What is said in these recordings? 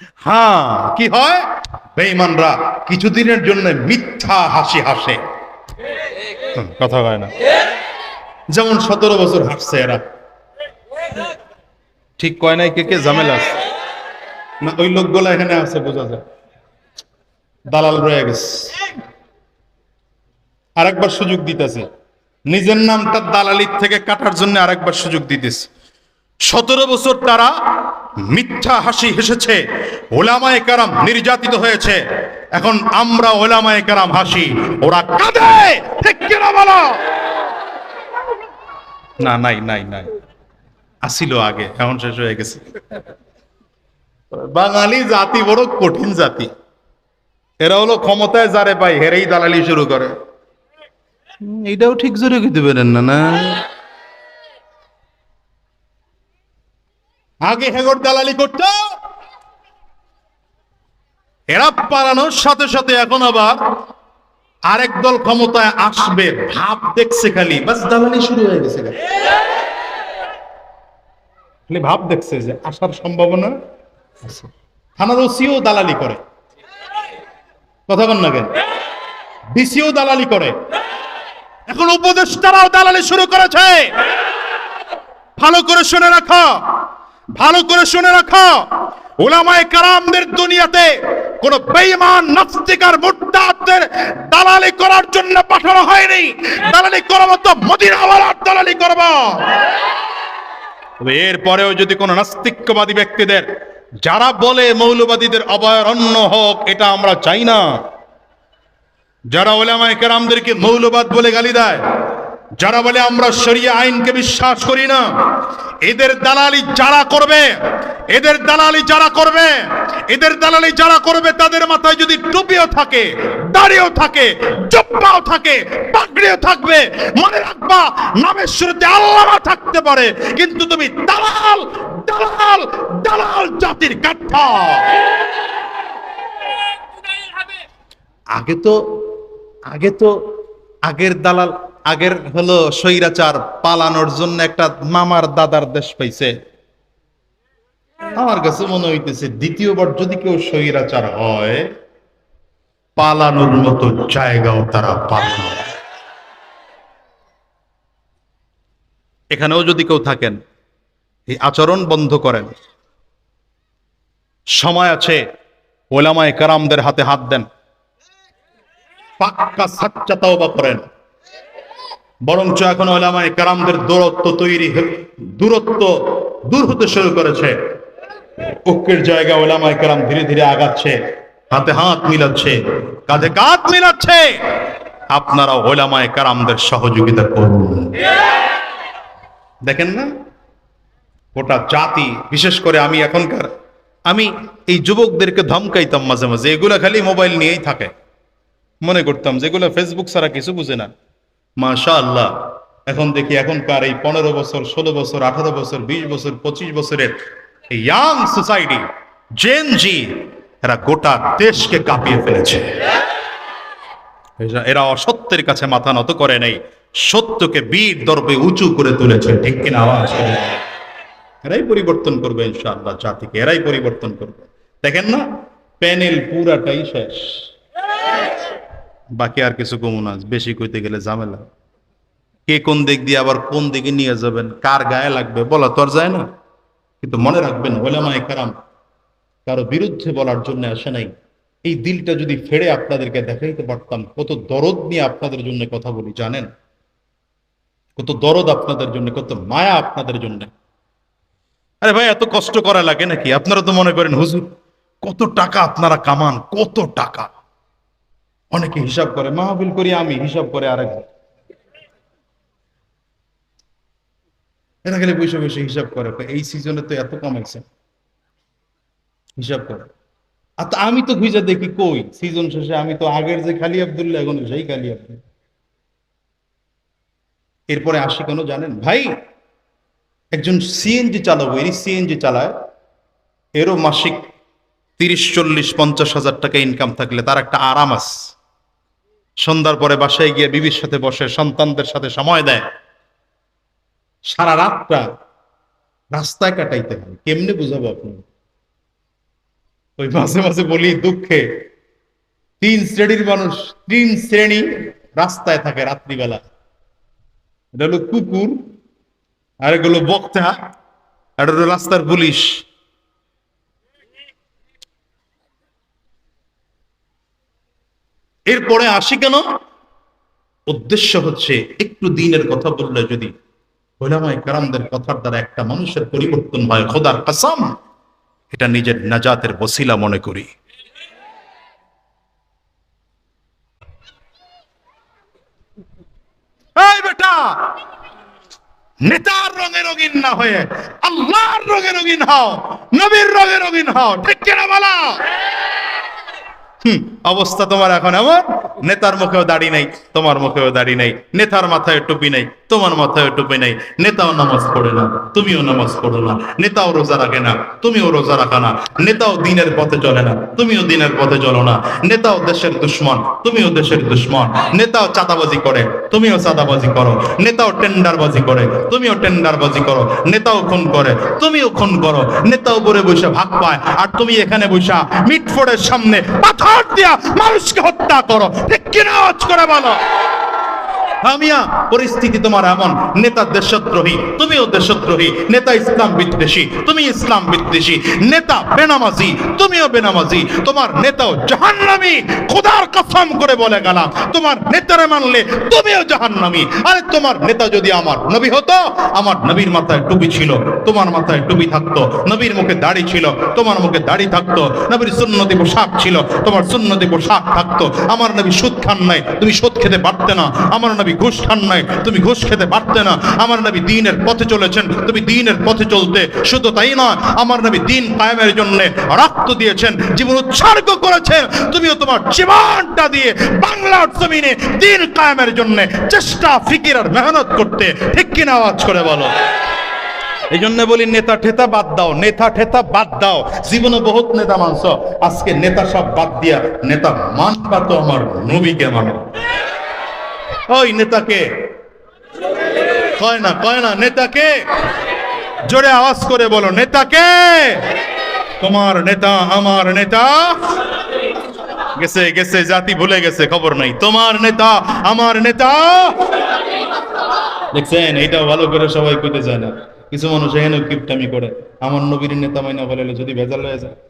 হ্যাঁ কি হয়? বেঈমানরা কিছুদিনের জন্য মিথ্যা হাসি হাসে। কথা হয় না। যেমন সতেরো বছর হাসছে এরা। ঠিক কয় নাই কে কে? ঝামেলা আছে। না, ওই লোকগুলো এখানে আছে, বোঝা যায়। দালাল রয়ে গেছে। আরেকবার সুযোগ দিতেছে। নিজের নামটা দালালির থেকে কাটার জন্য আরেকবার সুযোগ দিতেছে। সতেরো বছর তারা মিথ্যা হাসি হেসেছে, ওলামায়ে কারাম নির্যাতিত হয়েছে। এখন আমরা ওলামায়ে কারাম হাসি, ওরা কাঁদে! না, নাই নাই নাই। আসিল আগে, এখন শেষ হয়ে গেছে। বাঙালি জাতি বড় কঠিন জাতি। এরা হলো ক্ষমতায় যারে পাই হেরেই দালালি শুরু করে। এটাও ঠিক জোরে খেতে পারেন না না? আগে হেগর দালালি করত। এরা পালানোর সাথে সাথে এখন আবার আরেক দল ক্ষমতায় আসবে, ভাব দেখছে খালি। বাস দালালি শুরু হয়ে গেছে খালি। ভাব দেখছে যে আসার সম্ভাবনা থানার ওসিও দালালি করে। কথা বল না কেন? ডিসিও দালালি করে। এখন উপদেষ্টারাও দালালি শুরু করেছে। ভালো করে শুনে রাখো। ভালো করে শুনে রাখো। ওলামায়ে কারামদের দুনিয়াতে কোন বেঈমান নাস্তিকার মুর্তাদের দালালি করার জন্য পাঠানো হয়নি। দালালি করার মতো মদিনাওয়ালার দালালি করব। তবে এরপরেও যদি কোন নাস্তিক্যবাদী ব্যক্তিদের, যারা বলে মৌলবাদীদের অভয়ারণ্য হোক, এটা আমরা চাই না। যারা ওলামায়ে কেরামদেরকে মৌলবাদ বলে গালি দেয় যারা বলে আমরা শরিয়া আইনকে বিশ্বাস করি না, এদের দালালি যারা করবে, এদের দালালি যারা করবে, এদের দালালি যারা করবে তাদের মাথায় যদি টুপিও থাকে, দাড়িও থাকে, জব্বাও থাকে, পাগড়িও থাকবে, মনে রাখবা, নামের শুরুতে আল্লাহ থাকতে পারে, কিন্তু তুমি দালাল দালাল দালাল জাতির কাঠা। আগে তো আগে তো আগের দালাল আগের হলো স্বৈরাচার পালানোর জন্য একটা মামার দাদার দেশ পাইছে। আমার কাছে মনে হইতেছে, দ্বিতীয়বার যদি কেউ স্বৈরাচার হয়, পালানোর মতো জায়গাও তারা পাবে এখানেও যদি কেউ থাকেন, এই আচরণ বন্ধ করেন। সময় আছে, ওলামায় কারামদের হাতে হাত দেন। পাক্কা সাচ্চা তাওবা করেন। বরঞ্চ এখন ওলামায়ে কারামদের দূরত্ব তৈরি দূরত্ব দূর হতে শুরু করেছে। ঐক্যের জায়গা ওলামায়ে কারাম ধীরে ধীরে আগাচ্ছে, হাতে হাত মিলাচ্ছে, কাঁধে কাঁধ মিলাচ্ছে। আপনারা ওলামায়ে কারামদের সহযোগিতা করুন। দেখেন না? গোটা জাতি, বিশেষ করে আমি এখনকার, আমি এই যুবকদেরকে ধমকাইতাম মাঝে মাঝে, এগুলা খালি মোবাইল নিয়েই থাকে। মনে করতাম যেগুলো ফেসবুক ছাড়া কিছু বুঝে না। মাশা আল্লাহ এখন দেখি এখনকার এই পনেরো বছর, ষোলো বছর, আঠারো বছর, বিশ বছর, পঁচিশ বছরের ইয়াং সোসাইটি জেন জি এরা গোটা দেশকে কাঁপিয়ে ফেলেছে। এরা- অসত্যের কাছে মাথা নত করে নেই। সত্যকে বীর দর্পে উঁচু করে তুলেছে, ঠিক কিনা আওয়াজ এরাই পরিবর্তন করবে ইনশাআল্লাহ জাতিকে, এরাই পরিবর্তন করবে। দেখেন না, প্যানেল পুরাটাই শেষ। বাকি আর কিছু কমু না, বেশি কইতে গেলে ঝামেলা। কে কোন দিক দিয়ে আবার কোন দিকে নিয়ে যাবেন, কার গায়ে লাগবে বলা তো আর যায় না। কিন্তু মনে রাখবেন, ওলামায়ে কারাম কারও বিরুদ্ধে বলার জন্য আসে নাই। এই দিলটা যদি ফেড়ে আপনাদেরকে দেখাইতে পারতাম, কত দরদ নিয়ে আপনাদের জন্য কথা বলি, জানেন? কত দরদ আপনাদের জন্য, কত মায়া আপনাদের জন্য। আরে ভাই, এত কষ্ট করা লাগে নাকি? আপনারা তো মনে করেন, হুজুর, কত টাকা আপনারা কামান, কত টাকা? অনেকে হিসাব করে মাহবিল করি আমি, হিসাব করে আরেক এরা খালি বসে বসে হিসাব করে এই সিজনে তো এত কমাইছে। হিসাব করে। আর আমি তো খুঁজে দেখি কই? সিজন শেষে আমি তো আগের যে খালি আব্দুল্লাহ, এখন সেই খালি আব্দুল্লাহ। এরপরে আসি কেন জানেন, ভাই, একজন সিএনজি চালক এরই সিএনজি চালায়, এরও মাসিক তিরিশ, চল্লিশ, পঞ্চাশ হাজার টাকা ইনকাম থাকলে তার একটা আরাম আছে। সন্ধ্যার পরে বাসায় গিয়ে বিবির সাথে বসে, সন্তানদের সাথে সময় দেয়। সারা রাতটা রাস্তায় কাটাইতে হয়। কেমনে বুঝাবো আপনি ওই মাঝে মাঝে বলি, দুঃখে। তিন শ্রেণির মানুষ, তিন শ্রেণি রাস্তায় থাকে রাত্রিবেলা। এটা হলো কুকুর, আর এগুলো বক্তা, আর হলো রাস্তার পুলিশ। এরপরে আসি কেন? উদ্দেশ্য হচ্ছে একটু দিনের কথা বললে যদি ওলামাই কারামদের কথার দ্বারা একটা মানুষের পরিবর্তন হয়, খোদার কাসাম, এটা নিজের নাজাতের বসিলা মনে করি। নেতার রঙে রঙিন না হয়ে আল্লাহর রঙে রঙিন হও, নবীর রঙে রঙিন হও, ঠিক কিনা বলা? হুম, অবস্থা তোমার এখন এমন? নেতার মুখেও দাড়ি নাই তোমার মুখেও দাড়ি নাই নেতার মাথায় টুপি নাই। তোমার মাথায় টুপি নাই। নেতাও নামাজ পড়ে না, তুমিও নামাজ পড়ো না। নেতাও রোজা রাখে না, তুমিও রোজা রাখা না। নেতাও দিনের পথে চলে না, তুমিও দিনের পথে চলো না। নেতাও দেশের দুশ্মন, তুমিও দেশের দুশ্মন। নেতাও চাঁদাবাজি করে, তুমিও চাঁদাবাজি করো। নেতাও টেন্ডারবাজি করে, তুমিও টেন্ডারবাজি করো। নেতাও খুন করে, তুমিও খুন করো। নেতাও বলে বসে ভাগ পায়, আর তুমি এখানে বসা মিটফোর্ডের সামনে পাথর দিয়া মানুষকে হত্যা করো। ঠিক কিনা করে বলো। হামিয়া, পরিস্থিতি তোমার এমন। নেতা দেশদ্রোহী, তুমিও দেশদ্রোহী। নেতা ইসলাম বিদ্বেষী, তুমি ইসলাম বিদ্বেষী। নেতা বেনামাজি, তুমিও বেনামাজি। তোমার নেতাও জাহান্নামী। খোদার কসম করে বলে গেলাম, তোমার নেতারে মানলে তুমিও জাহান্নামী। আরে তোমার নেতা যদি আমার নবী হতো, আমার নবীর মাথায় টুপি ছিল, তোমার মাথায় টুপি থাকতো, নবীর মুখে দাড়ি ছিল, তোমার মুখে দাড়ি থাকতো, নবীর সুন্নতি পোশাক ছিল, তোমার সুন্নতি পোশাক থাকতো। আমার নবী সুদ খান নাই, তুমি সুদ খেতে পারতে না। আমার নবী ঘুষ খান নাই, তুমি ঘুষ খেতে পারতে না। আমার নবী দিনের পথে চলেছেন, তুমি দিনের পথে চলতে শুধু তাই নয়, আমার নবী দিন কায়েমের জন্য রক্ত দিয়েছেন, জীবন উৎসর্গ করেছেন। তুমিও তোমার জীবনটা দিয়ে বাংলার জমিনে দিন কায়েমের জন্য চেষ্টা, ফিকির আর মেহনত করতে ঠিক কিনা আওয়াজ করে বলো। এই জন্য বলি, নেতা ঠেতা বাদ দাও, নেতা ঠেতা বাদ দাও। জীবনে বহুত নেতা মানছ, আজকে নেতা সব বাদ দিয়া, নেতা মানবা তো আমার নবীকে মানো। ওই নেতাকে। কয় না কয় না, নেতাকে। জোরে আওয়াজ করে বলো, নেতাকে। তোমার নেতা, আমার নেতা। গেছে গেছে, জাতি ভুলে গেছে, খবর নাই। তোমার নেতা, আমার নেতা। দেখছেন এটা ভালো করে সবাই কইতে চায় না। কিছু মানুষ এখানে কিপটামি করে। আমার নবীর নেতা মাইনা বলে যদি ভেজাল হয়ে যায়।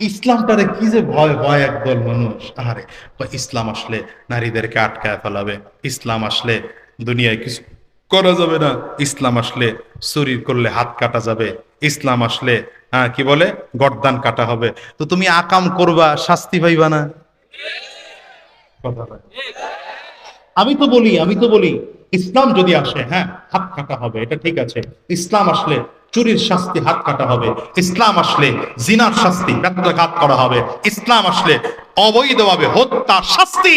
ইসলামটারে কি যে ভয় ভয় একদল মানুষ। কয় ইসলাম আসলে নারীদেরকে আটকায় ফেলাবে? ইসলাম আসলে দুনিয়ায় কিছু করা যাবে না। ইসলাম আসলে চুরি করলে হাত কাটা যাবে। ইসলাম আসলে হ্যাঁ কি বলে? গরদান কাটা হবে। তো তুমি আকাম করবা, শাস্তি পাইবা না? আমি তো বলি, আমি তো বলি, ইসলাম যদি আসে হ্যাঁ হাত কাটা হবে, এটা ঠিক আছে। ইসলাম আসলে চুরির শাস্তি হাত কাটা হবে। ইসলাম আসলে জিনার শাস্তি ব্যত্যাঘাত করা হবে। ইসলাম আসলে অবৈধভাবে হত্যা শাস্তি।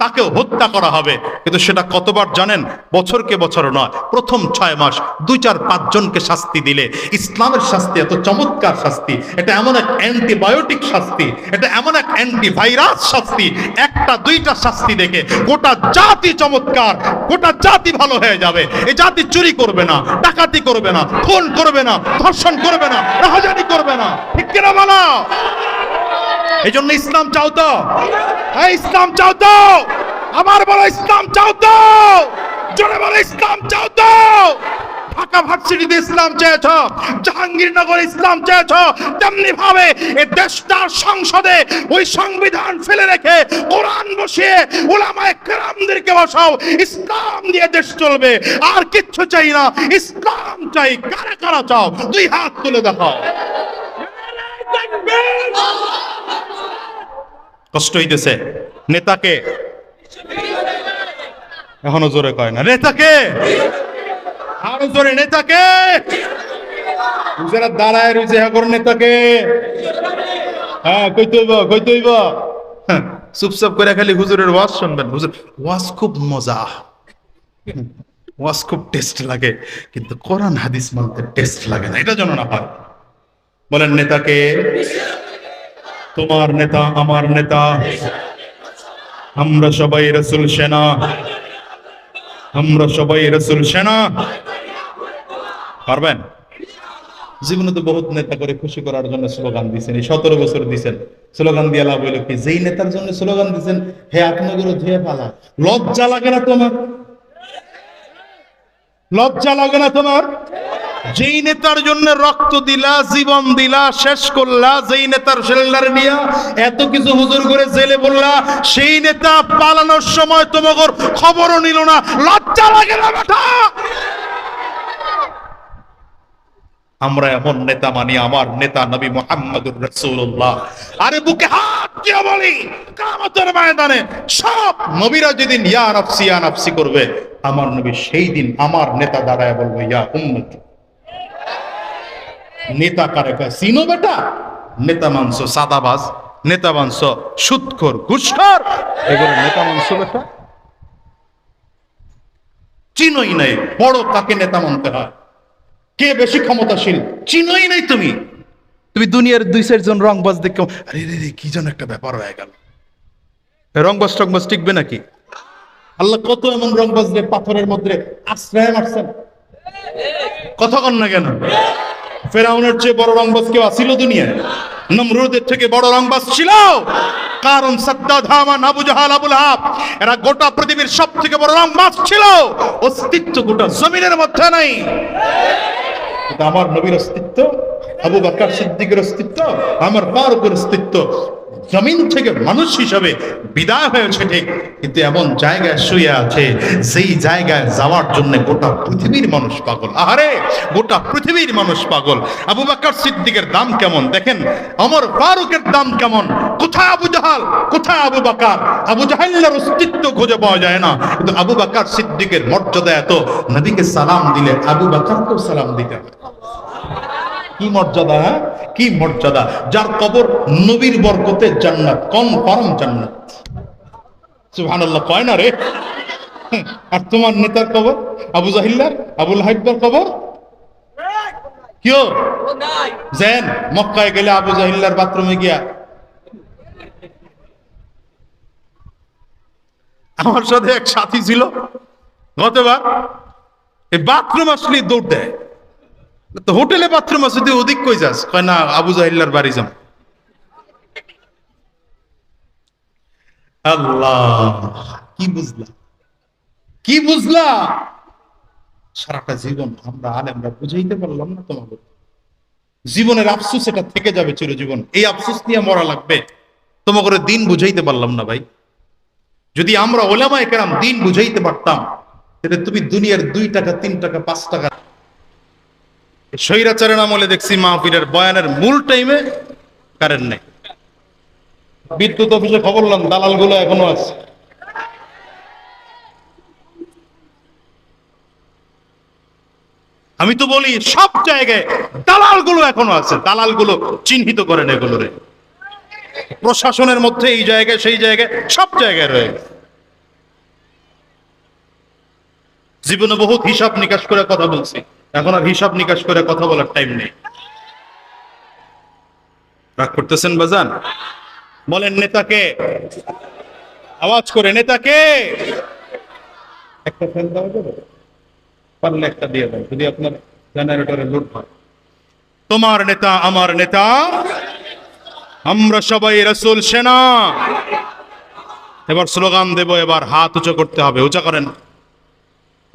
তাকেও হত্যা করা হবে। কিন্তু সেটা কতবার জানেন? বছরকে বছর নয়, প্রথম ছয় মাস দুই চার পাঁচজনকে শাস্তি দিলে। ইসলামের শাস্তি এত চমৎকার শাস্তি। এটা এমন এক অ্যান্টিবায়োটিক শাস্তি। এটা এমন এক অ্যান্টিভাইরাস শাস্তি। একটা, দুইটা শাস্তি দেখে গোটা জাতি চমৎকার, গোটা জাতি ভালো হয়ে যাবে। এই জাতি চুরি করবে না, ডাকাতি করবে না, খুন করবে না, ধর্ষণ করবে না, রাহাজানি করবে না। ঠিক কিনা বলো? এই জন্য ইসলাম চাও তো? হ্যাঁ ইসলাম চাও তো! আমার বলো ইসলাম চাও তো! জোরে বলো ইসলাম চাও তো! ইসলাম জাহাঙ্গীরনগর ইসলাম চেয়েছ তেমনি ভাবে এই দেশটার সংসদে ওই সংবিধান ফেলে রেখে কোরআন বসিয়ে ওলামায়ে বসাও, ইসলাম দিয়ে দেশ চলবে। আর কিচ্ছু চাই না, ইসলাম চাই। কারা কারা চাও? দুই হাত তুলে দেখাও। কষ্ট হইতেছে। নেতাকে? এখনও জোরে কয় না। নেতাকে? আরও জোরে। নেতাকে? যারা দাঁড়ায় রয়েছে এখন নেতাকে। হ্যাঁ কইতে হইব কইতে হইব হ্যাঁ, চুপচাপ করে খালি হুজুরের ওয়াজ শুনবেন। হুজুর ওয়াজ খুব মজা। ওয়াজ খুব টেস্ট লাগে কিন্তু কোরআন হাদিস মানতে টেস্ট লাগে না। এটা যেন না হয়। বলেন নেতাকে? তোমার নেতা, আমার নেতা। আমরা সবাই রসুল সেনা। আমরা সবাই রসুল সেনা। পারবেন? জীবনে তো বহুত নেতা করে খুশি করার জন্য স্লোগান দিচ্ছেন এই সতেরো বছর দিচ্ছেন স্লোগান দিয়ে লাভ হইল কি? যেই নেতার জন্য স্লোগান দিচ্ছেন হে আপনাদের ধুয়ে পালা লজ্জা লাগে না তোমার? লজ্জা লাগে না তোমার? যেই নেতার জন্য রক্ত দিলা, জীবন দিলা, শেষ করলা, যেই নেতার শেল্ডার নিয়া এত কিছু হুজুর করে জেলে বললা, সেই নেতা পালানোর সময় তোমাকে খবরও নিল না। লজ্জা লাগে না আমরা এমন নেতা মানি, আমার নেতা নবী মোহাম্মদুর রাসূলুল্লাহ। আরে বুকে হাত দিয়ে বলি কিয়ামতের ময়দানে সব নবীরা যেদিন, ইয়া নাফসি, ইয়া করবে, আমার নবী সেই দিন আমার নেতা দাঁড়ায় বলবে, ইয়া উম্মতি। নেতা কারে কয়? চিনো বেটা? নেতা মাংস সাদাবাজ, নেতা মাংস সুৎখোর ঘুষখোর এগুলো নেতা মাংস বেটা? চিনোই নাই, বড় কাকে নেতা মানতে হয়? কে বেশি ক্ষমতাশীল? চিনোই নাই তুমি। তুমি দুনিয়ার দুই চারজন রংবাজ দেখো, আরে রে রে, কি যেন একটা ব্যাপার হয়ে গেল। রংবাজ টংবাজ টিকবে নাকি? আল্লাহ কত এমন রংবাজ পাথরের মধ্যে আশ্রয় মারছেন। কথা কন না কেন? ফেরাউনের চেয়ে বড় রংবাজ কেউ আসিল দুনিয়ায়? নমরুদের থেকে বড় রংবাজ ছিল। কারণ সাদ্দাদ ধামা আবু জাহাল, আবুল হাব এরা গোটা পৃথিবীর সব থেকে বড় রংবাজ ছিল। অস্তিত্ব গোটা জমিনের মধ্যে নাই। আমার নবীর অস্তিত্ব, আবু বাক্কার সিদ্দিকের অস্তিত্ব, আমার ফারুকের অস্তিত্ব জমিন থেকে মানুষ হিসাবে বিদায় হয়েছে ঠিক, কিন্তু এমন জায়গায় শুয়ে আছে সেই জায়গায় যাওয়ার জন্য গোটা পৃথিবীর মানুষ পাগল। আহারে, গোটা পৃথিবীর মানুষ পাগল। আবু বাক্কার সিদ্দিকের দাম কেমন? দেখেন, অমর ফারুকের দাম কেমন? কোথায় আবু জাহাল? কোথায় আবু বাকার? আবু জাহালের অস্তিত্ব খুঁজে পাওয়া যায় না। কিন্তু আবু বাকার সিদ্দিকের মর্যাদা এত, নবীকে সালাম দিলে আবু বাকারকেও সালাম দিতে হবে কি মর্যাদা হ্যাঁ? কি মর্যাদা? যার কবর নবীর বরকতে জান্নাত কনফার্ম জান্নাত। সুবহানাল্লাহ কয় না রে? আর তোমার নেতার কবর? আবু জাহিল্লার? আবুল হাইবার কবর? কিও জেন মক্কায় গেলে আবু জাহিল্লার বাথরুমে গিয়া। আমার সাথে এক সাথী ছিল। গতবার এই বাথরুম আসলে দৌড় দেয়। তো হোটেলে বাথরুম আছে, তুই ওদিক কই যাস? কয়, না, আবু জাহিল্লার বাড়ি যাম। আল্লাহ, কি বুঝলা? কি বুঝলা? সারাটা জীবন আমরা আলেমরা বুঝাইতে পারলাম না তোমাকে জীবনের আফসোস এটা থেকে যাবে চিরজীবন। এই আফসোস নিয়ে মরা লাগবে। তোমাকে দিন বুঝাইতে পারলাম না ভাই। যদি আমরা ওলামায় কেরাম দিন বুঝাইতে পারতাম, তাহলে তুমি দুনিয়ার দুই টাকা, তিন টাকা, পাঁচ টাকা স্বৈরাচারের আমলে দেখছি মাহফিলের বয়ানের মূল টাইমে কারেন্ট নেই। বিদ্যুৎ অফিসে খবর লাম দালালগুলো এখনও আছে। আমি তো বলি, সব জায়গায় দালালগুলো এখনও আছে দালালগুলো চিহ্নিত করেন এগুলোরে। প্রশাসনের মধ্যে এই জায়গায়, সেই জায়গায়, সব জায়গায় রয়ে গেছে। জীবনে বহুত হিসাব নিকাশ করে কথা বলছি। এখন আর হিসাব নিকাশ করে কথা বলার টাইম নেই। রাগ করতেছেন বাজান? বলেন, নেতাকে। আওয়াজ করে, নেতাকে। একটা ফ্যান দেওয়া যাবে? পারলে একটা দিয়ে দেন, যদি আপনার জেনারেটরে লোড হয়। তোমার নেতা, আমার নেতা। আমরা সবাই রসুল, সেনা। এবার স্লোগান দেব, এবার হাত উঁচু করতে হবে। উঁচা করেন।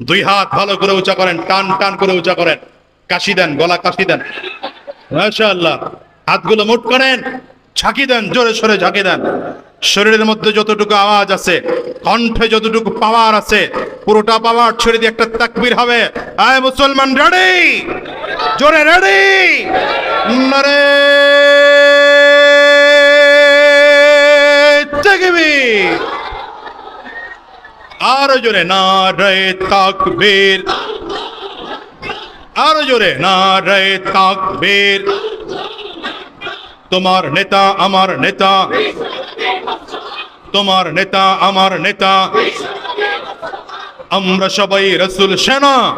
দুই হাত ভালো করে উঁচা করেন, টান টান করে উঁচা করেন। কাশি দেন, গলা কাশি দেন। মাশাআল্লাহ। হাতগুলো মুট করেন, ঝাঁকি দেন, জোরে সরে ঝাঁকি দেন। শরীরের মধ্যে যতটুকু আওয়াজ আছে, কণ্ঠে যতটুকু পাওয়ার আছে, পুরোটা পাওয়ার ছেড়ে দিয়ে একটা তাকবীর হবে। আয় মুসলমান রেডি জোরে রেডি নরে। আরও জোরে না রে তাকবীর। আরও জোরে না রে তাকবীর। তোমার নেতা, আমার নেতা। তোমার নেতা, আমার নেতা। আমরা সবাই রসুল সেনা।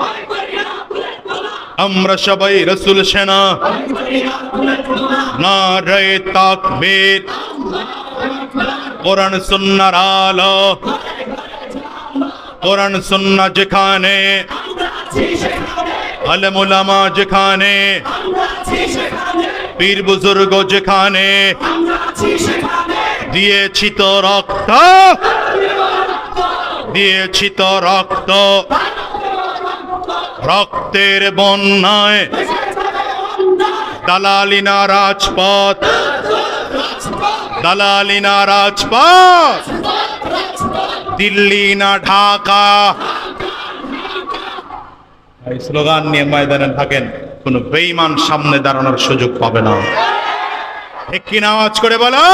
আমরা সবাই রসুল সেনা। না রে তাকবীর। কোরআন, সুন্নার আলো। কোরআন সুন্না যেখানে, আলেমুলামা যেখানে পীর বুজুর্গ যেখানে, দিয়েছি তো রক্ত, দিয়েছি তো রক্ত, রক্তের বন্যায় দালালিনা রাজপথ দালালিনা রাজপথ দিল্লি না ঢাকা। এই স্লোগান নিয়ে ময়দানে থাকেন, কোন বেইমান সামনে দাঁড়ানোর সুযোগ পাবে না। ঠিক কিনা আওয়াজ করে বলো?